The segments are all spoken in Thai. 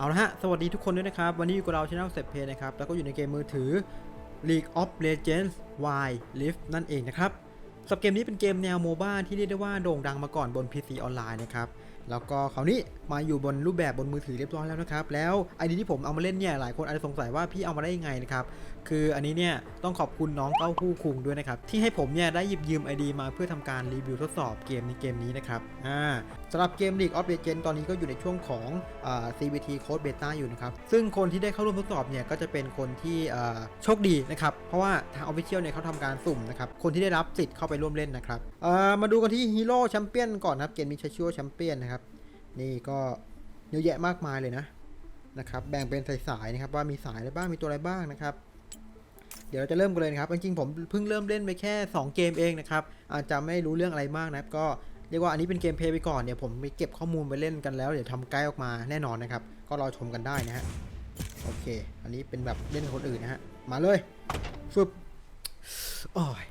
เอาละฮะ สวัสดีทุกคนด้วยนะครับ วันนี้อยู่กับเราช anel เซ p เพนะครับ แล้วก็อยู่ในเกมมือถือ League of Legends Wild Rift นั่นเองนะครับสับเกมนี้เป็นเกมแนวโมบ้าที่เรียกได้ว่าโด่งดังมาก่อนบน PC ออนไลน์นะครับ แล้วก็คราวนี้ มาอยู่บนรูปแบบบนมือถือเรียบร้อยแล้วนะครับ แล้วไอเดียที่ผมเอามาเล่นเนี่ยหลายคนอาจจะสงสัยว่าพี่เอามาได้ยังไงนะครับ คืออันนี้เนี่ยต้องขอบคุณน้องเต้าหู้คุงด้วยนะครับ ที่ให้ผมเนี่ยได้หยิบยืม ID มาเพื่อทำการรีวิวทดสอบเกมในเกมนี้นะครับ อ่าสำหรับเกม League of Legends ตอนนี้ก็อยู่ในช่วงของอ CVT Code Beta อยู่นะครับ ซึ่งคนที่ได้เข้าร่วมทดสอบเนี่ยก็จะเป็นคนที่โชคดีนะครับ เพราะว่าทาง Official เนี่ยเขาทำการสุ่มนะครับ คนที่ได้รับสิทธิ์เข้าไปร่วมเล่นนะครับอ่ามาดูกันที่ฮีโร่แชมเปี้ยนก่อนนะครับ เกมนี้ใช้ชื่อว่าแชมเปี้ยนนะครับ นี่ก็เยอะแยะมากมายเลยนะนะครับแบ่งเป็นสายๆนะครับว่ามีสายอะไรบ้างมีตัวอะไรบ้างนะครับ เดี๋ยวเราจะเริ่มกันเลยนะครับ จริงๆผมเพิ่งเริ่มเล่นไปแค่ 2 เกมเองนะครับอาจจะไม่รู้เรื่องอะไรมากนะครับก็เรียกว่าอันนี้เป็นเกมเพลย์ไปก่อนเดี๋ยวผมไปเก็บข้อมูลไปเล่นกันแล้วเดี๋ยวทำไกด์ออกมาแน่นอนนะครับ ก็รอชมกันได้นะฮะโอเค อันนี้เป็นแบบเล่นคนอื่นนะฮะมาเลยฟึบโอ้ย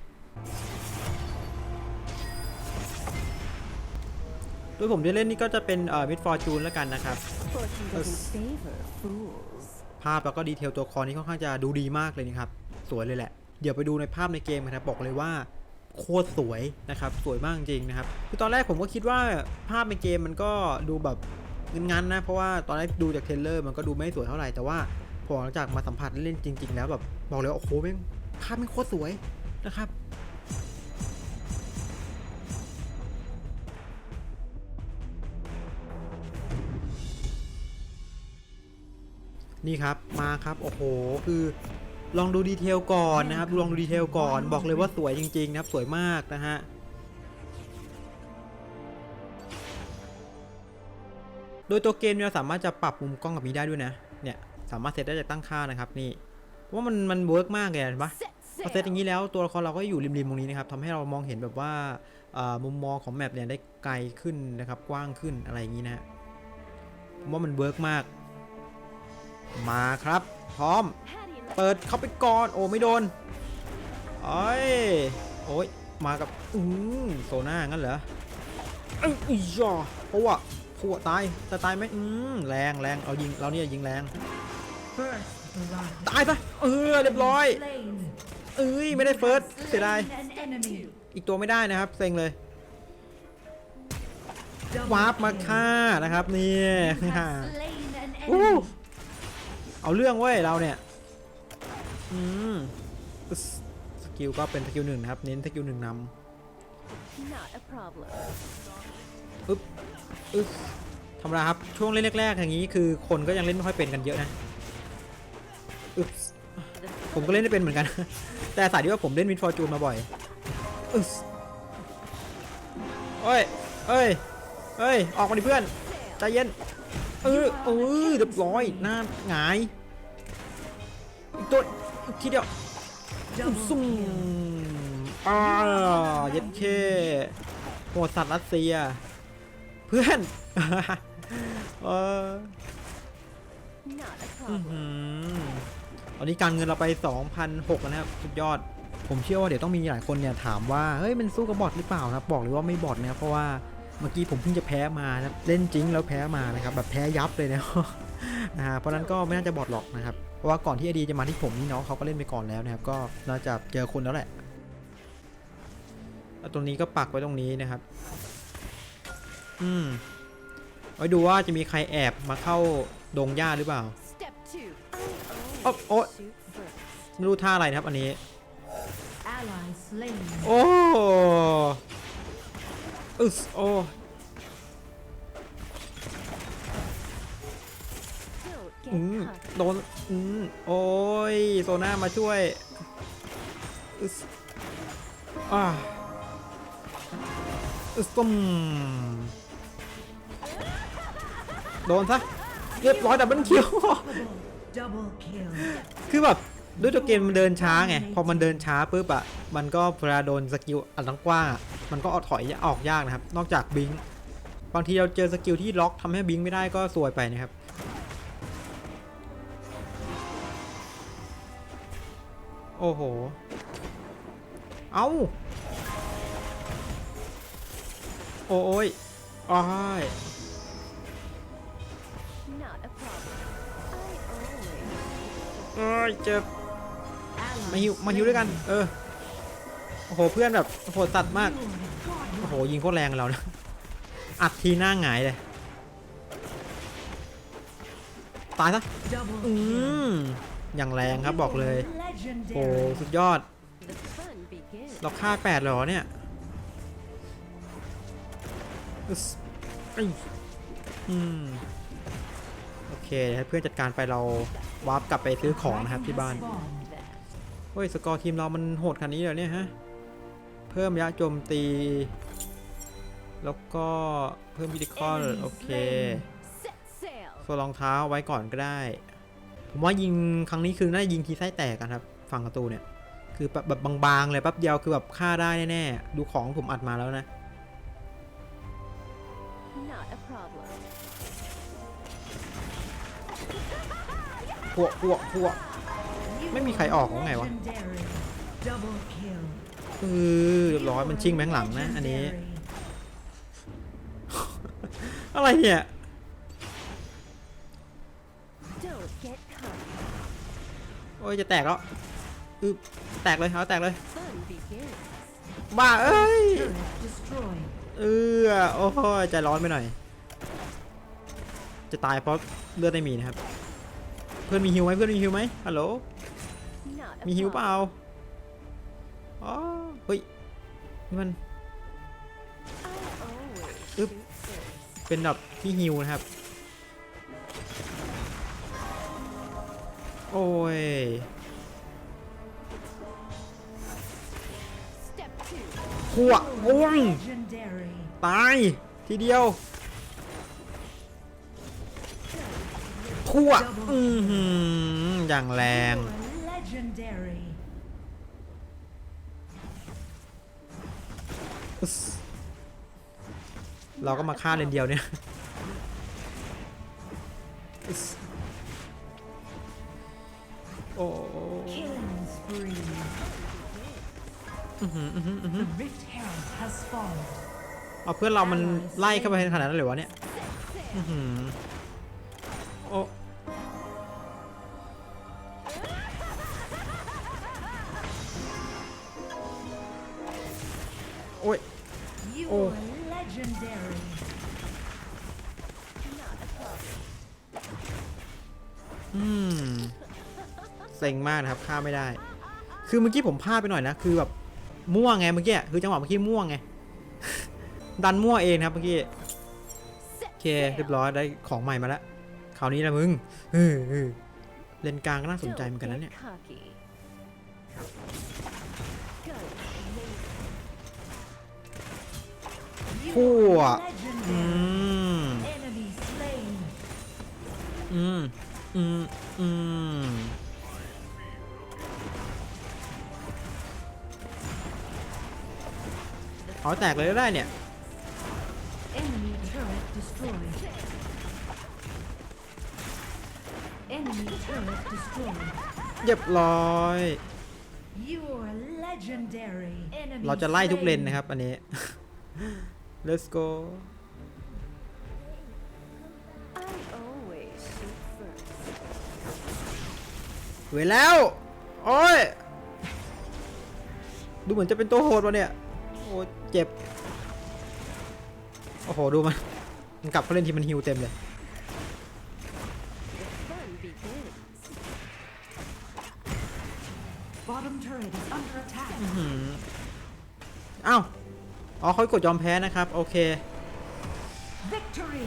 โดยผมจะเล่นนี่ก็จะเป็นเอ่อมิดฟอร์จูนแล้วกันนะครับ Fortune doesn't favor fools. ภาพแล้วก็ดีเทลตัวคอนี่ค่อนข้างจะดูดีมากเลยนะครับ สวยเลยแหละ เดี๋ยวไปดูในภาพในเกมกันนะครับบอกเลยว่าโคตรสวยนะครับ สวยมากจริงนะครับ คือตอนแรกผมก็คิดว่าภาพในเกมมันก็ดูแบบงันๆนะ เพราะว่าตอนแรกดูจากเทรลเลอร์มันก็ดูไม่สวยเท่าไหร่ แต่ว่าพอหลังจากมาสัมผัสเล่นจริง ๆ แล้วแบบบอกเลยว่าโอ้โหแม่งภาพแม่งโคตรสวยนะครับ นี่ครับมาครับโอ้โหคือลองดูดีเทลก่อนนะครับลองดูดีเทลก่อนบอกเลยว่าสวยจริง ๆ นะครับ สวยมากนะฮะโดยตัวเกมเนี่ยสามารถจะปรับมุมกล้องกับนี้ได้ด้วยนะเนี่ยสามารถเซตได้จากตั้งค่านะครับนี่ว่ามันมันเวิร์กมากเลยเห็นปะพอเซตอย่างนี้แล้วตัวละครเราก็อยู่ริมๆตรงนี้นะครับทำให้เรามองเห็นแบบว่าอ่ามุมมองของแมปเนี่ยได้ไกลขึ้นนะครับกว้างขึ้นอะไรอย่างนี้นะฮะผมว่ามันเวิร์กมาก มาครับ พร้อม เปิดเข้าไปก่อน โอ้ไม่โดนโอ้ยโอ้ยมากับอืมโซน่างั้นเหรอเอ้ยอีหยอเพราะว่าผัวตายแต่ตายไหมอืมแรงแรงเรายิงเราเนี่ยยิงแรง First blood. ตายซะเออเรียบร้อย Slain. เอ้ยไม่ได้เฟิร์สเสียดาย An enemy. อีกตัวไม่ได้นะครับเซ็งเลย Double วาร์ปมา kill. ฆ่านะครับนี่ You have slain an อู้ enemy. เอาเรื่องเว้ยเราเนี่ย อืมสสกิลก็เป็นสกิลหนึ่งนะครับ เน้นสกิลหนึ่งน Not a problem. ำอึ๊บอึ๊บธรรมดาครับ ช่วงเล่นแรกๆอย่างนี้คือคนก็ยังเล่นไม่ค่อยเป็นกันเยอะนะอึ๊บผมก็เล่นได้เป็นเหมือนกัน แต่สายที่ว่าผมเล่นวินฟอร์จูนมาบ่อยอึ๊บเอ้ยเอ้ยเอ้ย ออกมาดิเพื่อน ใจเย็น เออเออเรียบร้อยหน้าหงายอีกตัวอีกทีเดียว Double ซุ่ม kill. อ่าเย็ดเคโหดสัตว์รัสเซีย เพื่อนเออ Not a อื้อ problem. หือตอนนี้การเงินเราไป 2,006แล้วนะครับ สุดยอด ผมเชื่อว่าเดี๋ยวต้องมีหลายคนเนี่ยถามว่า เฮ้ย มันสู้กับบอทหรือเปล่านะครับบอกเลยว่าไม่บอทนะครับเพราะว่า เมื่อกี้ผมเพิ่งจะแพ้มานะครับเล่นจริงแล้วแพ้มานะครับแบบแพ้ยับเลยนะนะฮะเพราะฉะนั้นก็ไม่น่าจะบอทหรอกนะครับเพราะว่าก่อนที่ไอดีจะมาที่ผมนี่น้องเขาก็เล่นไปก่อนแล้วนะครับก็น่าจะเจอคนแล้วแหละแล้วตรงนี้ก็ปักไว้ตรงนี้นะครับ อืมไว้ดูว่าจะมีใครแอบมาเข้าดงหญ้าหรือเปล่า Step two. โอ๊ะโอ๊ะ Shoot first. ไม่รู้ท่าอะไรนะครับอันนี้ Ally slain. โอ้ อึสโอ้อืมโดนอืมโอ้ยโซน่ามาช่วยอึสอ่าอึสต้มโดนซะเรียบร้อยดับเบิลคิวคือแบบด้วยตัวเกมมันเดินช้าไง พอมันเดินช้าปุ๊บอะมันก็เวลาโดนสกิลอันทั้งกว้างอะ มันก็เอาถอยออกยากนะครับ นอกจากบิงค์บางทีเราเจอสกิลที่ล็อกทำให้บิงค์ไม่ได้ก็ซวยไปนะครับ โอ้โห เอาโอ้ยอ้าย Not a เอ้ยเจ็บ Ally มาฮิวมาฮิวด้วยกัน เออ โอ้โหเพื่อนแบบโหดสัตว์มาก โอ้โหยิงโคตรแรงเรานะอัดทีหน้าหงายเลย ตายซะอืมอย่างแรงครับบอกเลย โอ้สุดยอด เราฆ่าแปดหรอเนี่ยอึ๊สเอ้ยอืมโอเคให้เพื่อนจัดการไปเราวาร์ปกลับไปซื้อของนะครับที่บ้าน เฮ้ย สกอร์ทีมเรามันโหดขนาดนี้เลยเนี่ยฮะ เพิ่มระยะโจมตี แล้วก็เพิ่มพิทิคอลโอเค Set sail. โซรองเท้าไว้ก่อนก็ได้ ผมว่ายิงครั้งนี้คือน่าจะยิงทีไส้แตกกันครับ ฝั่งประตูเนี่ย คือแบบแบบบางๆเลยแป๊บเดียวคือแบบฆ่าได้แน่ๆ ดูของผมอัดมาแล้วนะ Not a problem. พวกพวกพวกไม่มีใครออกของไงวะ Legendary. Double kill. เออเรียบร้อยมันชิงแบงหลังนะ อันนี้ Legendary. อะไรเนี่ย Don't get caught. โอ้ยจะแตกแล้วอือแตกเลยเอาแตกเลย Fun begins. บ้าเอ้ย Turret destroyed. เออโอ้ยใจร้อนไปหน่อย จะตายเพราะเลือดไม่มีนะครับ เพื่อนมีฮิวไหมเพื่อนมีฮิวไหมฮัลโหล Not a มีฮิวเป problem. ล่า อ๋อเฮ้ยนี่มัน I always Oop. shoot first. เป็นแบบที่ฮิวนะครับ โอ้ยขัวโอ้ย Legendary. ตายทีเดียวขัวอือหืออย่างแรง เราก็มาฆ่าเลนเดียวเนี่ยโอ้อื้อหืออื้อหืออื้อหือ The Rift Herald has fallen. เอาเพื่อนเรามันไล่เข้าไปขนาดนั้นเลยวะเนี่ย อือหือ ซ็งมากนะครับฆ่าไม่ได้ คือเมื่อกี้ผมพลาดไปหน่อยนะ คือแบบมั่วไงเมื่อกี้ คือจังหวะเมื่อกี้มั่วไง ดันมั่วเองครับเมื่อกี้ โอเคเรียบร้อยได้ของใหม่มาแล้วคราวนี้นะมึงเออเออเลนกลางก็น่าสนใจเหมือนกันนะเนี่ย cocky. Go. พั่วอืม อืม อืม อืม เอาแตกเลยก็ได้เนี่ย Enemy turret destroyed. Enemy turret destroyed. เรียบร้อย You are legendary. Enemy เราจะไล่ทุกเลน slain. นะครับ อันนี้ let's go I always shoot first. เว้ยแล้ว โอ้ย ดูเหมือนจะเป็นตัวโหดวะเนี่ยโอ้เจ็บ โอ้โห ดูมัน มันกลับเขาเล่นทีมันฮิวเต็มเลย The fun begins. Bottom turret is under attack. อื้อหืออ้าวอ๋อเขากดยอมแพ้นะครับ โอเค Victory.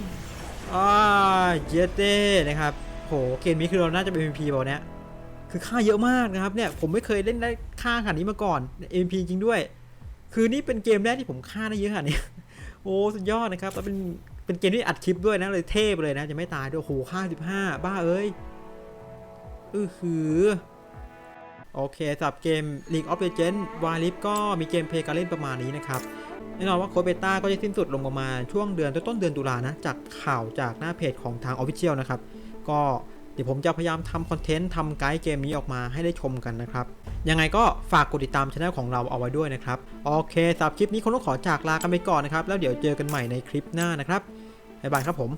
อ่าเจเต้นะครับ โห เกมนี้คือเราน่าจะเป็น MVP เปล่าเนี่ยคือค่าเยอะมากนะครับเนี่ย ผมไม่เคยเล่นได้ค่าขนาดนี้มาก่อน MVP จริงด้วย คือนี่เป็นเกมแรกที่ผมค่าได้เยอะขนาดนี้โอ้สุดยอดนะครับแล้วเป็นเป็นเกมที่อัดคลิปด้วยนะเลยเทพเลยนะจะไม่ตายด้วยโอ้โหค่า15บ้าเอ้ยอือหือโอเคสำหรับเกม League of Legends w i l i f ก็มีเกมเพลย์การเล่นประมาณนี้นะครับแน่นอนว่าโคเบต้าก็จะสิ้นสุดลงประมาณช่วงเดือนต้นเดือนตุลานะ จากข่าวจากหน้าเพจของทาง Official นะครับ ก็ เดี๋ยวผมจะพยายามทำคอนเทนต์ทำไกด์เกมนี้ออกมาให้ได้ชมกันนะครับ ยังไงก็ฝากกดติดตามช anel ของเราเอาไว้ด้วยนะครับ โอเคสำหรับคลิปนี้คงต้องขอจากลากันไปก่อนนะครับ แล้วเดี๋ยวเจอกันใหม่ในคลิปหน้านะครับบ๊ายบายครับผม